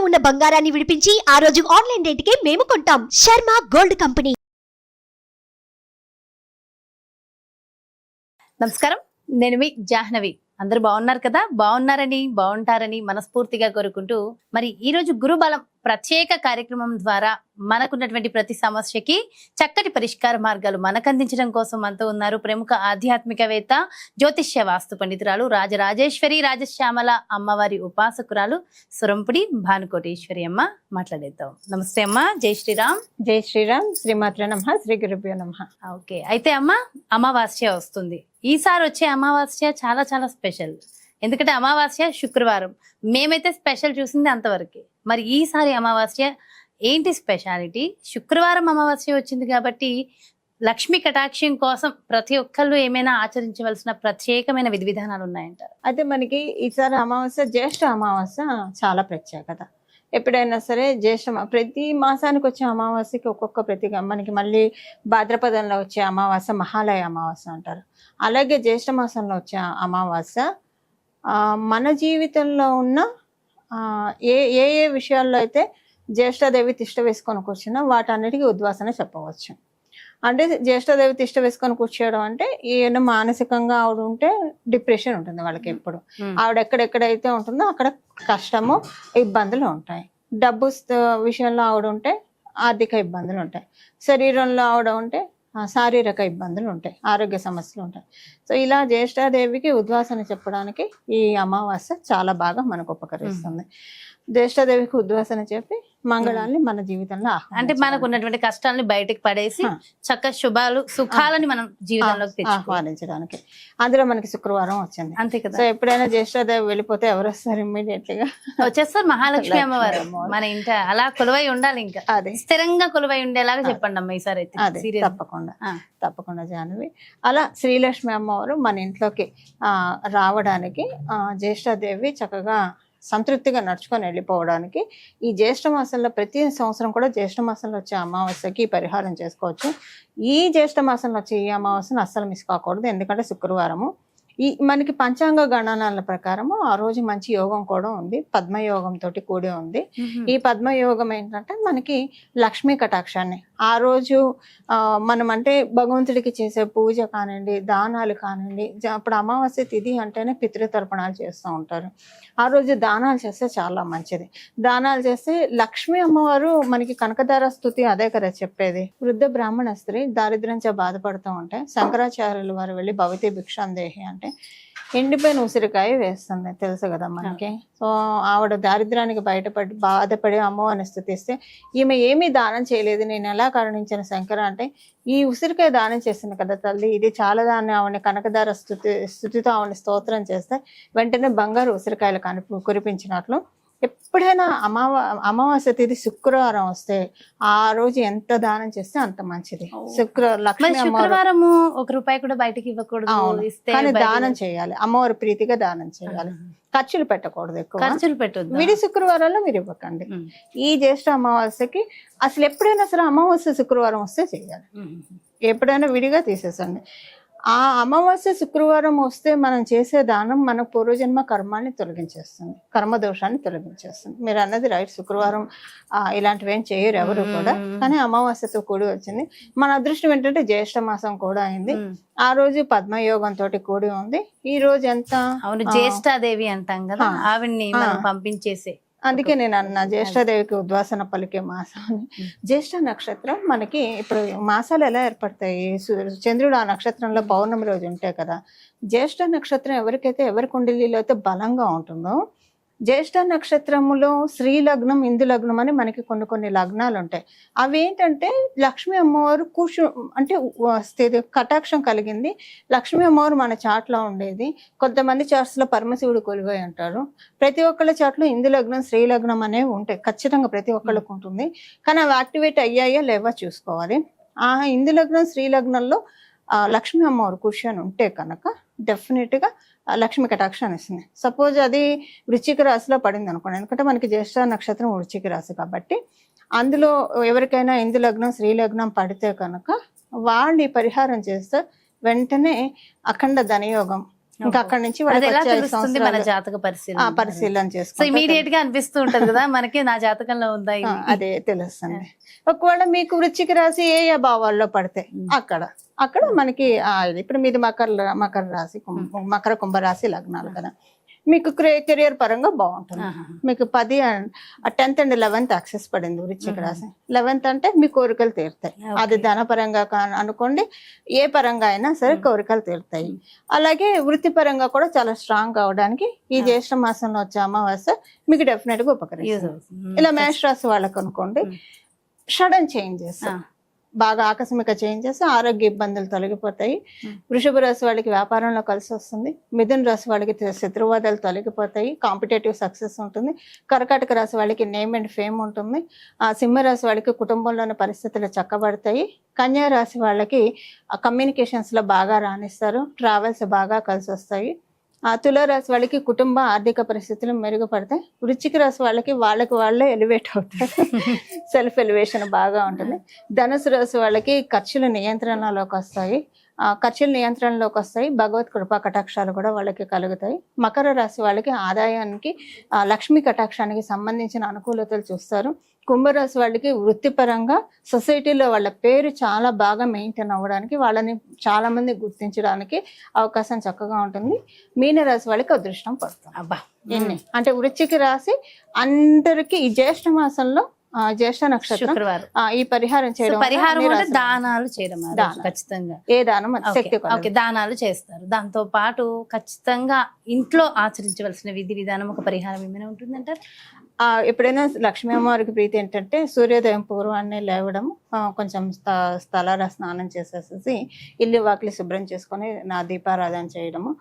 ఉన్న బంగారాన్ని విడిపించి ఆ రోజు ఆన్లైన్ రేటుకే మేము కొంటాం. Sharma gold company. నమస్కారం. నేను మీ జాహ్నవి. అందరూ బాగున్నారు కదా? బాగున్నారని బాగుంటారని మనస్ఫూర్తిగా కోరుకుంటూ మరి ఈ రోజు గురుబలం ప్రత్యేక కార్యక్రమం ద్వారా మనకున్నటువంటి ప్రతి సమస్యకి చక్కటి పరిష్కార మార్గాలు మనకు అందించడం కోసం మనతో ఉన్నారు ప్రముఖ ఆధ్యాత్మికవేత్త జ్యోతిష్య వాస్తు పండితురాలు రాజరాజేశ్వరి రాజశ్యామల అమ్మవారి ఉపాసకురాలు సురంపుడి భానుకోటేశ్వరి అమ్మ మాట్లాడేద్దాం. నమస్తే అమ్మ జై శ్రీరామ్. జై శ్రీరామ్ శ్రీమాత్ర నమ శ్రీ గురుభ్యో నమ. ఓకే అయితే అమ్మ అమావాస్య వస్తుంది. ఈసారి వచ్చే అమావాస్య చాలా చాలా స్పెషల్. ఎందుకంటే అమావాస్య శుక్రవారం. మేమైతే స్పెషల్ చూసింది అంతవరకే. మరి ఈసారి అమావాస్య ఏంటి స్పెషాలిటీ? శుక్రవారం అమావాస్య వచ్చింది కాబట్టి లక్ష్మి కటాక్షం కోసం ప్రతి ఒక్కళ్ళు ఏమైనా ఆచరించవలసిన ప్రత్యేకమైన విధి విధానాలు ఉన్నాయంటారు అయితే మనకి ఈసారి అమావాస్య జ్యేష్ఠ అమావాస్య చాలా ప్రత్యేకత. ఎప్పుడైనా సరే జ్యేష్ఠ ప్రతి మాసానికి వచ్చే అమావాస్యకి ఒక్కొక్క ప్రతి మనకి మళ్ళీ భాద్రపదంలో వచ్చే అమావాస్య మహాలయ అమావాస్య అంటారు. అలాగే జ్యేష్ఠ మాసంలో వచ్చే అమావాస్య మన జీవితంలో ఉన్న ఏ ఏ ఏ విషయాల్లో అయితే జ్యేష్ఠదేవి తిష్ట వేసుకొని కూర్చున్నా వాటన్నిటికీ ఉద్వాసన చెప్పవచ్చు. అంటే జ్యేష్ఠదేవి తిష్ట వేసుకొని కూర్చోవడం అంటే ఈయన మానసికంగా ఆవిడ ఉంటే డిప్రెషన్ ఉంటుంది వాళ్ళకి ఎప్పుడు. ఆవిడ ఎక్కడెక్కడైతే ఉంటుందో అక్కడ కష్టము ఇబ్బందులు ఉంటాయి. డబ్బు విషయంలో ఆవిడ ఉంటే ఆర్థిక ఇబ్బందులు ఉంటాయి. శరీరంలో ఆవిడ ఉంటే శారీరక ఇబ్బందులు ఉంటాయి ఆరోగ్య సమస్యలు ఉంటాయి. సో ఇలా జ్యేష్ఠాదేవికి ఉద్వాసన చెప్పడానికి ఈ అమావాస్య చాలా బాగా మనకు ఉపకరిస్తుంది. జ్యేష్ఠాదేవికి ఉద్వాసన చెప్పి మంగళాన్ని మన జీవితంలో అంటే. మనకు ఉన్నటువంటి కష్టాలని బయటకు పడేసి. చక్క శుభాలు సుఖాలని మనం జీవితంలోకి ఆహ్వానించడానికి. అందులో మనకి శుక్రవారం వచ్చింది. అంతే సో కదా ఎప్పుడైనా జ్యేష్ఠాదేవి వెళ్ళిపోతే ఎవరు వస్తారు ఇమ్మీడియట్గా? వచ్చేస్తారు మహాలక్ష్మి లక్ష్మీ అమ్మవారు. మన ఇంట అలా కొలువై ఉండాలి ఇంకా. అదే. స్థిరంగా కొలువై ఉండేలాగా చెప్పండి అమ్మ ఈసారి అయితే. తప్పకుండా. తప్పకుండా జాహ్నవి. అలా శ్రీలక్ష్మి అమ్మవారు మన ఇంట్లోకి ఆ రావడానికి ఆ జ్యేష్ఠాదేవి చక్కగా సంతృప్తిగా నడుచుకొని వెళ్ళిపోవడానికి ఈ జ్యేష్ఠ మాసంలో ప్రతి సంవత్సరం కూడా జ్యేష్ఠ మాసంలో వచ్చే అమావాస్యకి పరిహారం చేసుకోవచ్చు. ఈ జ్యేష్ఠ మాసంలో వచ్చే ఈ అమావాస్యను అస్సలు మిస్ కాకూడదు ఎందుకంటే శుక్రవారము. ఈ మనకి పంచాంగ గణనాల ప్రకారము ఆ రోజు మంచి యోగం కూడా ఉంది పద్మయోగం తోటి కూడి ఉంది. ఈ పద్మయోగం ఏంటంటే మనకి లక్ష్మీ కటాక్షాన్ని ఆ రోజు ఆ, మనం అంటే భగవంతుడికి చేసే పూజ కానివ్వండి దానాలు కానివ్వండి జ- అప్పుడు అమావాస్య తిథి అంటేనే పితృతర్పణాలు చేస్తూ ఉంటారు. ఆ రోజు దానాలు చేస్తే చాలా మంచిది. దానాలు చేస్తే లక్ష్మీ అమ్మవారు మనకి కనకదార స్థుతి అదే కదా చెప్పేది. వృద్ధ బ్రాహ్మణ స్త్రీ దారిద్ర్యంతో బాధపడుతూ ఉంటే శంకరాచార్యులు వారు వెళ్ళి భవతి భిక్షాందేహి అంటే ఎండిపోయిన ఉసిరికాయ వేస్తుంది తెలుసు కదా మనకి. సో ఆవిడ దారిద్ర్యానికి బయటపడి బాధపడి అమ్మవారిని స్థుతిస్తే ఈమె ఏమీ దానం చేయలేదు. నేను ఎలా కరుణించిన శంకర అంటే ఈ ఉసిరికాయ దానం చేసింది కదా తల్లి ఇది చాలా దాన్ని ఆవిడ కనకదార స్థుతి స్థుతితో ఆవిడ స్తోత్రం చేస్తే వెంటనే బంగారు ఉసిరికాయలు కనిపి కురిపించినట్లు ఎప్పుడైనా అమావా అమావాస్య తిథి శుక్రవారం వస్తే ఆ రోజు ఎంత దానం చేస్తే అంత మంచిది. శుక్ర మరి లక్ష్మీ అమ్మవారు శుక్రవారము ఒక రూపాయి కూడా బయటకి ఇవ్వకూడదు కానీ దానం చేయాలి. అమ్మవారి ప్రీతిగా దానం చేయాలి. ఖర్చులు పెట్టకూడదు ఎక్కువ. ఖర్చులు పెట్టొద్దు? విడి శుక్రవారాల్లో మీరు ఇవ్వకండి. ఈ జ్యేష్ఠ అమావాస్యకి అసలు ఎప్పుడైనా సరే అమావాస్య శుక్రవారం వస్తే చేయాలి. ఎప్పుడైనా విడిగా తీసేసండి. ఆ అమావాస్య శుక్రవారం వస్తే మనం చేసే దానం మన పూర్వజన్మ కర్మాన్ని తొలగించేస్తుంది. కర్మ దోషాన్ని తొలగించేస్తుంది. మీరు అన్నది రైట్. శుక్రవారం ఇలాంటివి ఏం చేయరు ఎవరు కూడా. కానీ అమావాస్యతో కూడి వచ్చింది. మన అదృష్టం ఏంటంటే జ్యేష్ఠ మాసం కూడా అయింది. ఆ రోజు పద్మయోగం తోటి కూడి ఉంది. ఈ రోజు ఎంత? అవును జ్యేష్ఠాదేవి అంటాం కదా. ఆవిడ్ని పంపించేసే. అందుకే నేను అన్న జ్యేష్ఠదేవికి ఉద్వాసన పలికే మాసం అని జ్యేష్ఠ నక్షత్రం మనకి ఇప్పుడు మాసాలు ఎలా ఏర్పడతాయి? చంద్రుడు ఆ నక్షత్రంలో పౌర్ణమి రోజు ఉంటాయి కదా జ్యేష్ఠ నక్షత్రం ఎవరికైతే ఎవరి కుండలిలో అయితే బలంగా ఉంటుందో జ్యేష్ఠ నక్షత్రములో స్త్రీ లగ్నం ఇందు లగ్నం అని మనకి కొన్ని కొన్ని లగ్నాలు ఉంటాయి అవి ఏంటంటే లక్ష్మీ అమ్మవారు కూర్చో అంటే కటాక్షం కలిగింది. లక్ష్మీ అమ్మవారు మన చాట్లో ఉండేది. కొంతమంది charts లో పరమశివుడు కొలువై అంటారు ప్రతి ఒక్కళ్ళ చాట్లో ఇందు లగ్నం స్త్రీ లగ్నం అనేవి ఉంటాయి. ఖచ్చితంగా ప్రతి ఒక్కళ్ళకు ఉంటుంది. కానీ అవి యాక్టివేట్ అయ్యాయా లేవా చూసుకోవాలి. ఆ ఇందు లగ్నం స్త్రీ లగ్నంలో లక్ష్మీ అమ్మవారు కూర్చొని ఉంటే కనుక డెఫినెట్గా లక్ష్మి కటాక్షం ఇస్తుంది. సపోజ్ అది వృశ్చిక రాశిలో పడింది అనుకోండి ఎందుకంటే మనకి జ్యేష్ఠ నక్షత్రం వృశ్చిక రాశి కాబట్టి అందులో ఎవరికైనా ఇందు లగ్నం స్త్రీ లగ్నం పడితే కనుక వాళ్ళు ఈ పరిహారం చేస్తే వెంటనే అఖండ ధనయోగం. ఇంకా అక్కడి నుంచి మన జాతక పరిశీలన? పరిశీలన ఇమీడియట్గా అనిపిస్తూ ఉంటది కదా మనకి నా జాతకంలో ఉందా? అదే తెలుస్తుంది. ఒకవేళ మీకు వృచ్చిక రాశి ఏ ఏ భావాల్లో పడితే అక్కడ. అక్కడ మనకి ఇప్పుడు మీది మకర మకర రాశి కుంభ- మకర కుంభ రాశి లగ్నాలు కదా. మీకు కెరియర్ పరంగా బాగుంటుంది. మీకు పది టెన్త్ అండ్ లెవెన్త్ యాక్సెస్ పడింది వృచ్చిక రాశి. లెవెన్త్ అంటే మీ కోరికలు తీరుతాయి. అది ధనపరంగా అనుకోండి ఏ పరంగా అయినా సరే కోరికలు తీరుతాయి. అలాగే వృత్తిపరంగా కూడా చాలా స్ట్రాంగ్ అవడానికి ఈ జ్యేష్ఠ మాసంలో వచ్చే అమావాస్య మీకు డెఫినెట్గా ఉపకరిస్తుంది. ఇలా మేష రాశి వాళ్ళకు అనుకోండి సడన్ చేంజెస్. బాగా ఆకస్మిక చేంజెస్ ఆరోగ్య ఇబ్బందులు తొలగిపోతాయి. వృషభ రాశి వాళ్ళకి వ్యాపారంలో కలిసి వస్తుంది. మిథున రాశి వాళ్ళకి శత్రువాదాలు తొలగిపోతాయి. కాంపిటేటివ్ సక్సెస్ ఉంటుంది. కర్కాటక రాశి వాళ్ళకి నేమ్ అండ్ ఫేమ్ ఉంటుంది. ఆ సింహ రాశి వాళ్ళకి కుటుంబంలోని పరిస్థితులు చక్కబడతాయి. కన్యా రాశి వాళ్ళకి కమ్యూనికేషన్స్లో బాగా రాణిస్తారు. ట్రావెల్స్ బాగా కలిసి వస్తాయి. తులారాశి వాళ్ళకి కుటుంబ ఆర్థిక పరిస్థితులు మెరుగుపడతాయి. వృశ్చిక రాశి వాళ్ళకి వాళ్ళకి వాళ్ళే ఎలివేట్ అవుతారు. సెల్ఫ్ ఎలివేషన్ బాగా ఉంటుంది. ధనుసు రాశి వాళ్ళకి ఖర్చులు నియంత్రణలోకి వస్తాయి. ఆ ఖర్చులు నియంత్రణలోకి వస్తాయి. భగవత్ కృపా కటాక్షాలు కూడా వాళ్ళకి కలుగుతాయి. మకర రాశి వాళ్ళకి ఆదాయానికి లక్ష్మీ కటాక్షానికి సంబంధించిన అనుకూలతలు చూస్తారు. కుంభరాశి వాళ్ళకి వృత్తిపరంగా సొసైటీలో వాళ్ళ పేరు చాలా బాగా మెయింటైన్ అవ్వడానికి వాళ్ళని చాలా మంది గుర్తించడానికి అవకాశం చక్కగా ఉంటుంది. మీనరాశి వాళ్ళకి అదృష్టం పడుతుంది. అబ్బా. ఎన్ని? అంటే వృశ్చిక రాశి అందరికి ఈ జ్యేష్ఠ మాసంలో జ్యేష్ఠ నక్షత్రం. ఈ పరిహారం చేయడం పరిహారం అంటే దానాలు చేయడం. ఖచ్చితంగా. ఏ దానం శక్తి ఓకే, దానాలు చేస్తారు. దాంతో పాటు ఖచ్చితంగా ఇంట్లో ఆచరించవలసిన విధి విధానం ఒక పరిహారం ఏమైనా ఉంటుందంటారు? ఆ, ఎప్పుడైనా లక్ష్మీ అమ్మవారికి ప్రీతి ఏంటంటే సూర్యోదయం పూర్వాన్నే లేవడం కొంచెం స్థ- స్థలాల స్నానం చేసేసేసి ఇల్లు వాకిలి శుభ్రం చేసుకొని నా దీపారాధన చేయడము.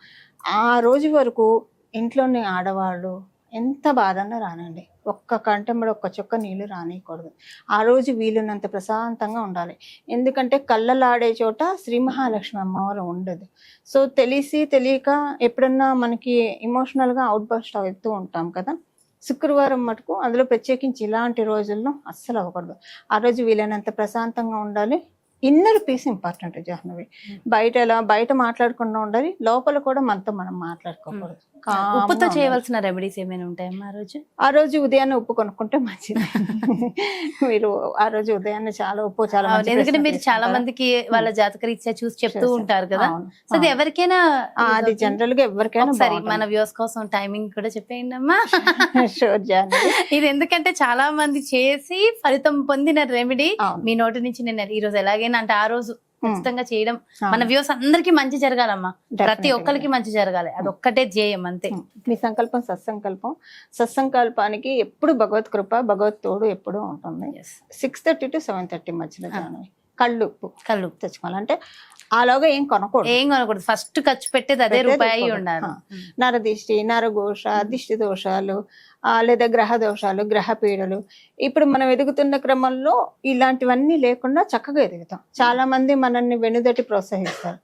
ఆ రోజు వరకు ఇంట్లోని ఆడవాళ్ళు ఎంత బాధన్నా రానండి. ఒక్క కంటెంబడి ఒక్క చుక్క నీళ్ళు రానియకూడదు. ఆ రోజు వీలున్నంత ప్రశాంతంగా ఉండాలి. ఎందుకంటే కళ్ళలాడే చోట శ్రీ మహాలక్ష్మి అమ్మవారు ఉండదు. సో తెలిసి తెలియక ఎప్పుడన్నా మనకి ఎమోషనల్గా అవుట్ బస్ట్ అవుతూ ఉంటాం కదా. శుక్రవారం మటుకు అందులో ప్రత్యేకించి ఇలాంటి రోజుల్లో అస్సలు అవ్వకూడదు. ఆ రోజు వీలైనంత ప్రశాంతంగా ఉండాలి. Inner peace important Jahnavi. బయట ఎలా బయట మాట్లాడకుండా ఉండాలి. లోపల కూడా మనతో మనం మాట్లాడుకోకూడదు. ఉప్పుతో. చేయవలసిన రెమెడీస్ ఏమైనా ఉంటాయమ్మా ఆ రోజు ఆ రోజు ఉదయాన్నే ఉప్పు కొనుక్కుంటే మంచిది మీరు ఆ రోజు ఉదయాన్నే చాలా ఉప్పు చాలా ఎందుకంటే మీరు చాలా. మందికి వాళ్ళ జాతక రీత్యా చూసి చెప్తూ. ఉంటారు కదా సో అది. ఎవరికైనా అది జనరల్గా ఎవరికైనా ఒకసారి మన వ్యూస్ కోసం టైమింగ్ కూడా చెప్పేయండి అమ్మా షూర్ ఇది ఎందుకంటే చాలా మంది చేసి ఫలితం పొందిన రెమెడీ. మీ నోటి నుంచి నేను ఈ రోజు ఎలాగైనా అంటే ఆ రోజు ఖచ్చితంగా చేయడం. మన వ్యూస్ అందరికి మంచి జరగాలమ్మా. ప్రతి. ఒక్కరికి మంచి జరగాలి. అది ఒక్కటే ధ్యేయం అంతే. మీ సంకల్పం సత్సంకల్పం. సత్సంకల్పానికి ఎప్పుడు భగవత్ కృప భగవత్ తోడు ఎప్పుడు ఉంటుంది. Six thirty to seven thirty మధ్యలో జాహ్నవి కళ్ళు ఉప్పు కళ్ళు తెచ్చుకోవాలంటే అలాగా ఏం కొనకూడదు. ఏం కొనకూడదు. ఫస్ట్ ఖర్చు పెట్టేది అదే రూపాయి. ఉండాలి. నరదిష్టి నరఘోష దిష్టి దోషాలు లేదా గ్రహ దోషాలు గ్రహ పీడలు. ఇప్పుడు మనం ఎదుగుతున్న క్రమంలో ఇలాంటివన్నీ లేకుండా చక్కగా ఎదుగుతాం. చాలా మంది మనల్ని వెనుదటి ప్రోత్సహిస్తారు.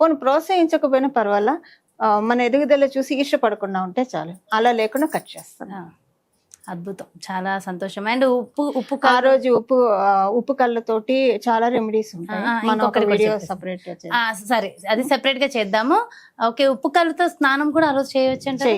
పోనీ ప్రోత్సహించకపోయినా పర్వాలా? మన ఎదుగుదల చూసి ఈర్షపడకుండా ఉంటే చాలు. అలా లేకుండా కట్ చేస్తాం. ఆ. అద్భుతం. చాలా సంతోషం. అండ్ ఉప్పు ఉప్పు ఆ రోజు ఉప్పు ఉప్పు కళ్ళతోటి చాలా రెమెడీస్ ఉంటాయి. వీడియో. సపరేట్ సరే. అది సెపరేట్గా చేద్దాము. ఓకే ఉప్పు కళ్ళతో స్నానం కూడా ఆ రోజు చేయొచ్చు అంటే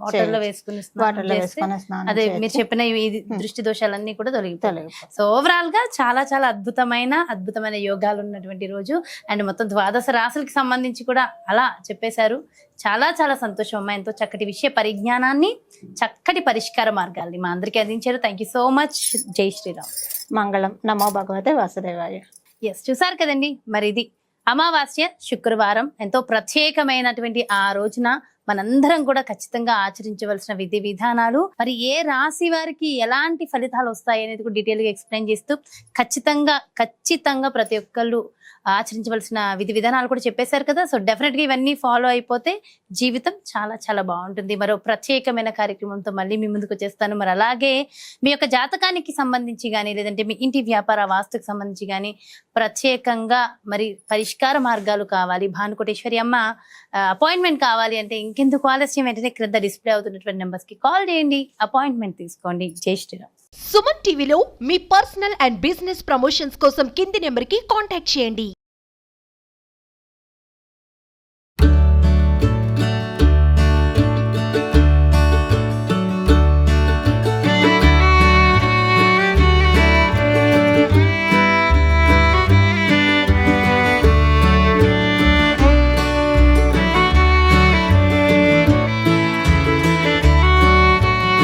వాటర్లో. వేసుకుని వాటర్లో వేసుకొని అదే మీరు. చెప్పిన ఈ దృష్టి దోషాలన్నీ కూడా తొలగిపోతాయి. సో ఓవరాల్గా చాలా చాలా అద్భుతమైన అద్భుతమైన యోగాలు ఉన్నటువంటి రోజు. అండ్ మొత్తం ద్వాదశ రాశులకి సంబంధించి కూడా అలా చెప్పేశారు. చాలా చాలా సంతోషం అమ్మా. ఎంతో చక్కటి విషయ పరిజ్ఞానాన్ని చక్కటి పరిష్కార మార్గాల్ని మా అందరికీ అందించారు. థ్యాంక్ యూ సో మచ్ జై శ్రీరామ్. మంగళం. నమో భగవతే వాసుదేవాయ. ఎస్ చూసారు కదండి? మరి ఇది అమావాస్య శుక్రవారం ఎంతో ప్రత్యేకమైనటువంటి ఆ రోజున మనందరం కూడా ఖచ్చితంగా ఆచరించవలసిన విధి విధానాలు. మరి ఏ రాశి వారికి ఎలాంటి ఫలితాలు వస్తాయి అనేది కూడా డీటెయిల్గా ఎక్స్ప్లెయిన్ చేస్తూ ఖచ్చితంగా ఖచ్చితంగా ప్రతి ఒక్కళ్ళు ఆచరించవలసిన విధి విధానాలు కూడా చెప్పేశారు కదా. సో డెఫినెట్గా ఇవన్నీ ఫాలో అయిపోతే జీవితం చాలా చాలా బాగుంటుంది. మరో ప్రత్యేకమైన కార్యక్రమంతో మళ్ళీ మీ ముందుకు వచ్చేస్తాను. మరి అలాగే మీ యొక్క జాతకానికి సంబంధించి కానీ లేదంటే మీ ఇంటి వ్యాపార వాస్తుకు సంబంధించి కానీ ప్రత్యేకంగా మరి పరిష్కార మార్గాలు కావాలి. భానుకోటేశ్వరి అమ్మ అపాయింట్మెంట్ కావాలి అంటే ఇంకెందుకు ఆలస్యం? వెంటనే క్రింద డిస్ప్లే అవుతున్నటువంటి నెంబర్స్కి కాల్ చేయండి. అపాయింట్మెంట్ తీసుకోండి. జై శ్రీరామ్. సుమన్ టీవీలో మీ పర్సనల్ అండ్ బిజినెస్ ప్రమోషన్స్ కోసం కింది నెంబర్కి కాంటాక్ట్ చేయండి.